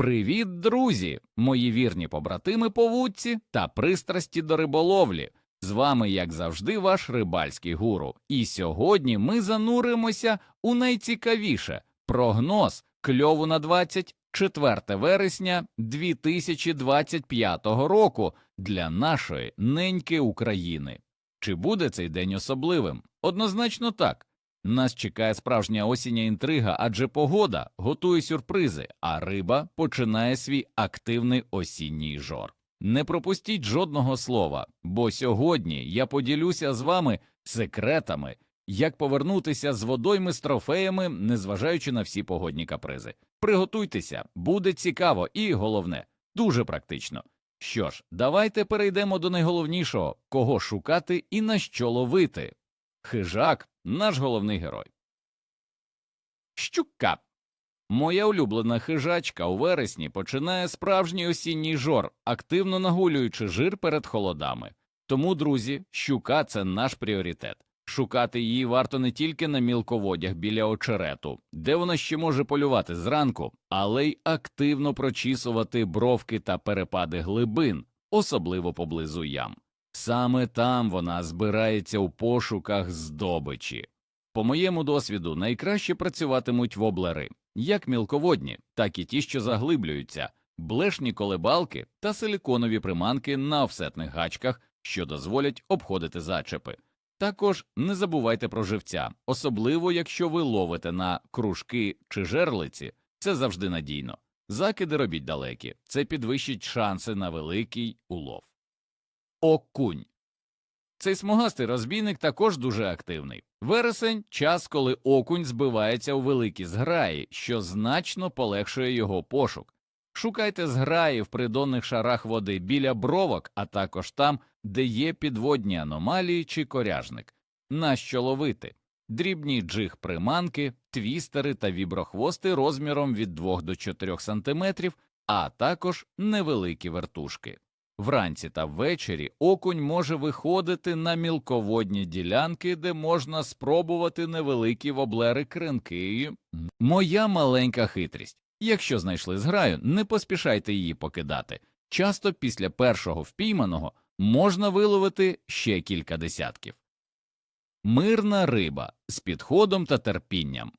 Привіт, друзі! Мої вірні побратими по вудці та пристрасті до риболовлі. З вами, як завжди, ваш рибальський гуру. І сьогодні ми зануримося у найцікавіше прогноз кльову на 24 вересня 2025 року для нашої неньки України. Чи буде цей день особливим? Однозначно так. Нас чекає справжня осіння інтрига, адже погода готує сюрпризи, а риба починає свій активний осінній жор. Не пропустіть жодного слова, бо сьогодні я поділюся з вами секретами, як повернутися з водойми з трофеями, незважаючи на всі погодні капризи. Приготуйтеся, буде цікаво і головне, дуже практично. Що ж, давайте перейдемо до найголовнішого кого шукати і на що ловити. Хижак наш головний герой. Щука. Моя улюблена хижачка у вересні починає справжній осінній жор, активно нагулюючи жир перед холодами. Тому, друзі, щука це наш пріоритет. Шукати її варто не тільки на мілководях біля очерету, де вона ще може полювати зранку, але й активно прочісувати бровки та перепади глибин, особливо поблизу ям. Саме там вона збирається у пошуках здобичі. По моєму досвіду, найкраще працюватимуть воблери, як мілководні, так і ті, що заглиблюються, блешні колебалки та силіконові приманки на офсетних гачках, що дозволять обходити зачепи. Також не забувайте про живця, особливо якщо ви ловите на кружки чи жерлиці, це завжди надійно. Закиди робіть далекі, це підвищить шанси на великий улов. Окунь. Цей смугастий розбійник також дуже активний. Вересень час, коли окунь збивається у великі зграї, що значно полегшує його пошук. Шукайте зграї в придонних шарах води біля бровок, а також там, де є підводні аномалії чи коряжник. Нащо ловити? Дрібні джиг приманки, твістери та віброхвости розміром від 2 до 4 см, а також невеликі вертушки. Вранці та ввечері окунь може виходити на мілководні ділянки, де можна спробувати невеликі воблери кринки. Моя маленька хитрість. Якщо знайшли зграю, не поспішайте її покидати. Часто після першого впійманого можна виловити ще кілька десятків. Мирна риба з підходом та терпінням.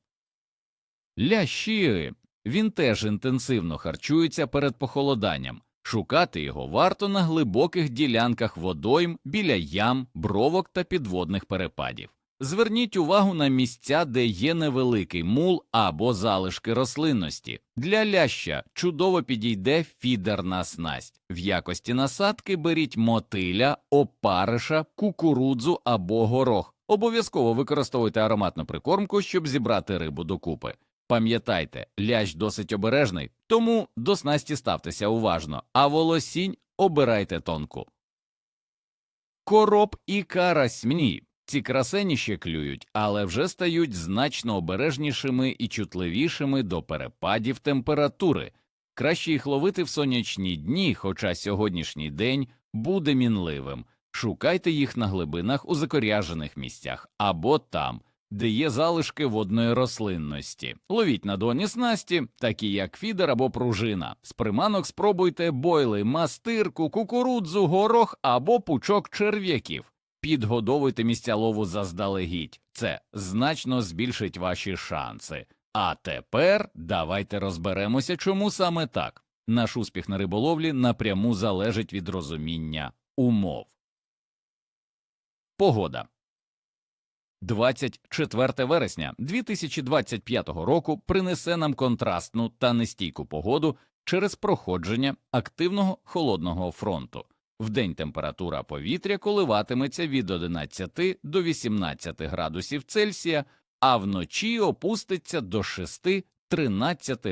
Лящі він теж інтенсивно харчується перед похолоданням. Шукати його варто на глибоких ділянках водойм біля ям, бровок та підводних перепадів. Зверніть увагу на місця, де є невеликий мул або залишки рослинності. Для ляща чудово підійде фідерна снасть. В якості насадки беріть мотиля, опариша, кукурудзу або горох. Обов'язково використовуйте ароматну прикормку, щоб зібрати рибу докупи. Пам'ятайте, лящ досить обережний, тому до снасті ставтеся уважно, а волосінь обирайте тонку. Короб і карасьмні. Ці красені ще клюють, але вже стають значно обережнішими і чутливішими до перепадів температури. Краще їх ловити в сонячні дні, хоча сьогоднішній день буде мінливим. Шукайте їх на глибинах у закоряжених місцях або там, де є залишки водної рослинності. Ловіть на доні снасті, такі як фідер або пружина. З приманок спробуйте бойли, мастирку, кукурудзу, горох або пучок черв'яків. Підгодовуйте місця лову заздалегідь. Це значно збільшить ваші шанси. А тепер давайте розберемося, чому саме так. Наш успіх на риболовлі напряму залежить від розуміння умов. Погода 24 вересня 2025 року принесе нам контрастну та нестійку погоду через проходження активного холодного фронту. Вдень температура повітря коливатиметься від 11 до 18 градусів Цельсія, а вночі опуститься до 6-13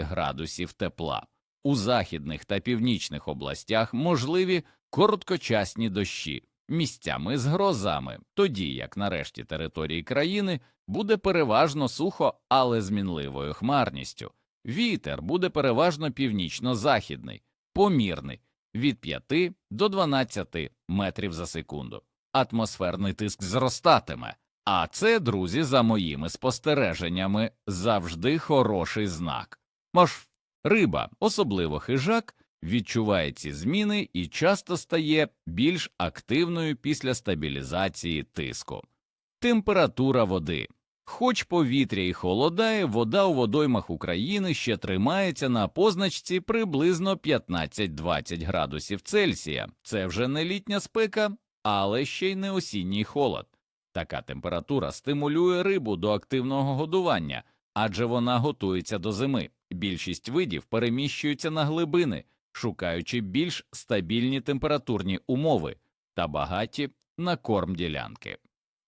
градусів тепла. У західних та північних областях можливі короткочасні дощі, місцями з грозами, тоді як на решті території країни буде переважно сухо, але з мінливою хмарністю. Вітер буде переважно північно-західний, помірний від 5 до 12 метрів за секунду. Атмосферний тиск зростатиме. А це, друзі, за моїми спостереженнями, завжди хороший знак. Мож Риба, особливо хижак, відчуває ці зміни і часто стає більш активною після стабілізації тиску. Температура води. Хоч повітря і холодає, вода у водоймах України ще тримається на позначці приблизно 15-20 градусів Цельсія. Це вже не літня спека, але ще й не осінній холод. Така температура стимулює рибу до активного годування, адже вона готується до зими. Більшість видів переміщуються на глибини, шукаючи більш стабільні температурні умови та багаті на корм ділянки.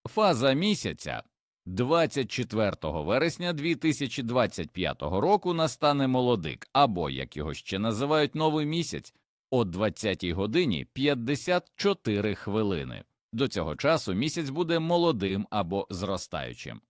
Фаза місяця 24 вересня 2025 року настане молодик, або, як його ще називають, новий місяць о 20 годині 54 хвилини. До цього часу місяць буде молодим або зростаючим.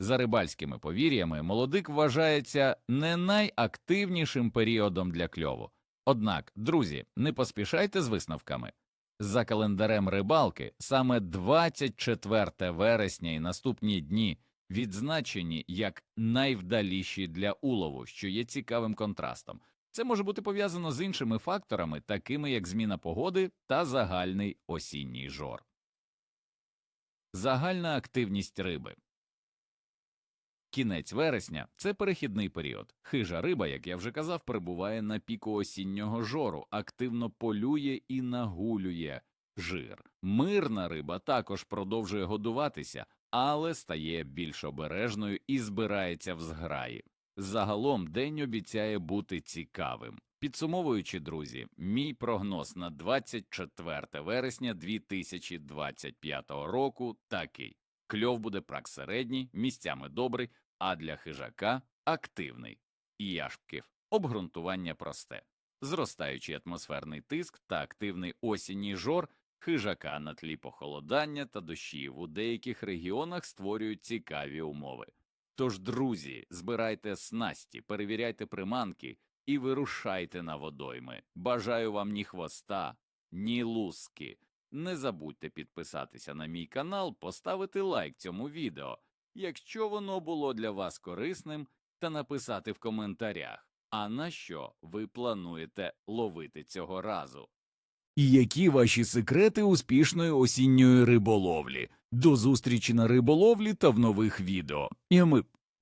За рибальськими повір'ями, молодик вважається не найактивнішим періодом для кльову. Однак, друзі, не поспішайте з висновками. За календарем рибалки саме 24 вересня і наступні дні відзначені як найвдаліші для улову, що є цікавим контрастом. Це може бути пов'язано з іншими факторами, такими як зміна погоди та загальний осінній жор. Загальна активність риби. Кінець вересня це перехідний період. Хижа риба, як я вже казав, перебуває на піку осіннього жору, активно полює і нагулює жир. Мирна риба також продовжує годуватися, але стає більш обережною і збирається в зграї. Загалом день обіцяє бути цікавим. Підсумовуючи, друзі, мій прогноз на 24 вересня 2025 року такий. Кльов буде прак середній, місцями добрий, а для хижака активний. І яшків обґрунтування просте. Зростаючий атмосферний тиск та активний осінній жор хижака на тлі похолодання та дощів у деяких регіонах створюють цікаві умови. Тож, друзі, збирайте снасті, перевіряйте приманки і вирушайте на водойми. Бажаю вам ні хвоста, ні луски. Не забудьте підписатися на мій канал, поставити лайк цьому відео, якщо воно було для вас корисним, та написати в коментарях, а на що ви плануєте ловити цього разу. І які ваші секрети успішної осінньої риболовлі? До зустрічі на риболовлі та в нових відео. І ми